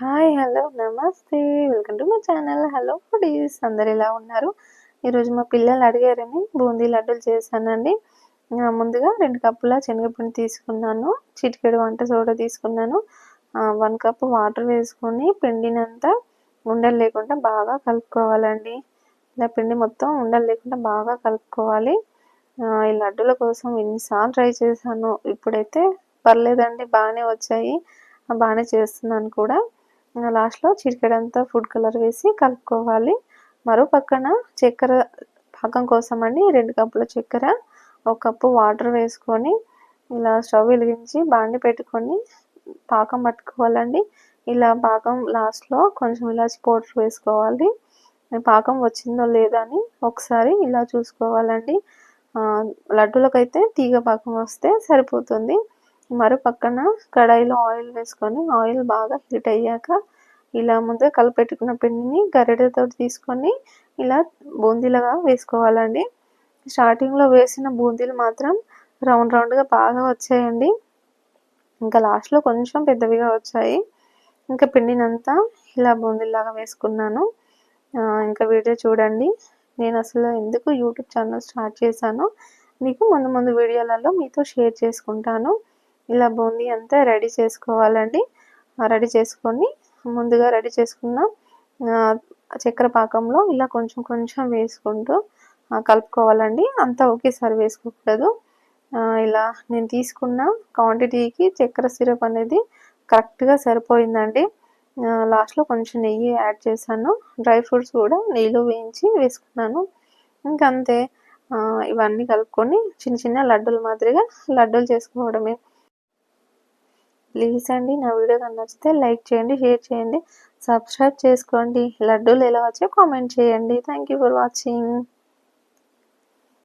Hi hello నమస్తే welcome to my channel hello డీస్ అందరు ఇలా ఉన్నారు? ఈరోజు మా పిల్లలు అడిగారని బూందీ లడ్డూలు చేశానండి. ముందుగా రెండు కప్పుల శనగపిండి తీసుకున్నాను. చిటికెడు వంట సోడా తీసుకున్నాను. వన్ కప్ వాటర్ వేసుకొని పిండినంతా ఉండలు లేకుండా బాగా కలుపుకోవాలండి. ఇలా పిండి మొత్తం ఉండలు లేకుండా బాగా కలుపుకోవాలి. ఈ లడ్డూల కోసం ఎన్నిసార్లు ట్రై చేశాను. ఇప్పుడైతే పర్లేదండి బాగానే వచ్చాయి. బాగానే చేస్తున్నాను కూడా. లాస్ట్లో చిటికెడంతా ఫుడ్ కలర్ వేసి కలుపుకోవాలి. మరో పక్కన చక్కెర పాకం కోసం అండి రెండు కప్పుల చక్కెర ఒక కప్పు వాటర్ వేసుకొని ఇలా స్టవ్ వెలిగించి బాండి పెట్టుకొని పాకం పట్టుకోవాలండి. ఇలా పాకం లాస్ట్లో కొంచెం ఇలాచి పౌడర్ వేసుకోవాలి. పాకం వచ్చిందో లేదా అని ఒకసారి ఇలా చూసుకోవాలండి. లడ్డూలకైతే తీగ పాకం వస్తే సరిపోతుంది. మరో పక్కన కడాయిలో ఆయిల్ వేసుకొని ఆయిల్ బాగా హీట్ అయ్యాక ఇలా ముందే కలిపెట్టుకున్న పిండిని గరిటెతో తీసుకొని ఇలా బూందీలుగా వేసుకోవాలండి. స్టార్టింగ్లో వేసిన బూందీలు మాత్రం రౌండ్ రౌండ్గా బాగా వచ్చాయండి. ఇంకా లాస్ట్లో కొంచెం పెద్దవిగా వచ్చాయి. ఇంకా పిండినంతా ఇలా బూందీలాగా వేసుకున్నాను. ఇంకా వీడియో చూడండి. నేను అసలు ఎందుకు యూట్యూబ్ ఛానల్ స్టార్ట్ చేశాను మీకు ముందు ముందు వీడియోలలో మీతో షేర్ చేసుకుంటాను. ఇలా బూందీ అంతా రెడీ చేసుకోవాలండి. రెడీ చేసుకొని ముందుగా రెడీ చేసుకున్న చక్కెర పాకంలో ఇలా కొంచెం కొంచెం వేసుకుంటూ కలుపుకోవాలండి. అంతా ఒకేసారి వేసుకోకూడదు. ఇలా నేను తీసుకున్న క్వాంటిటీకి చక్కెర సిరప్ అనేది కరెక్ట్గా సరిపోయిందండి. లాస్ట్లో కొంచెం నెయ్యి యాడ్ చేశాను. డ్రై ఫ్రూట్స్ కూడా నెయ్యిలో వేయించి వేసుకున్నాను. ఇంకంతే ఇవన్నీ కలుపుకొని చిన్న చిన్న లడ్డూల మాదిరిగా లడ్డూలు చేసుకోవడమే. ప్లీజ్ అండి నా వీడియో కన్నా నచ్చితే లైక్ చేయండి షేర్ చేయండి సబ్స్క్రైబ్ చేసుకోండి. లడ్డూలు ఎలా వచ్చాయో కామెంట్ చేయండి. Thank you for watching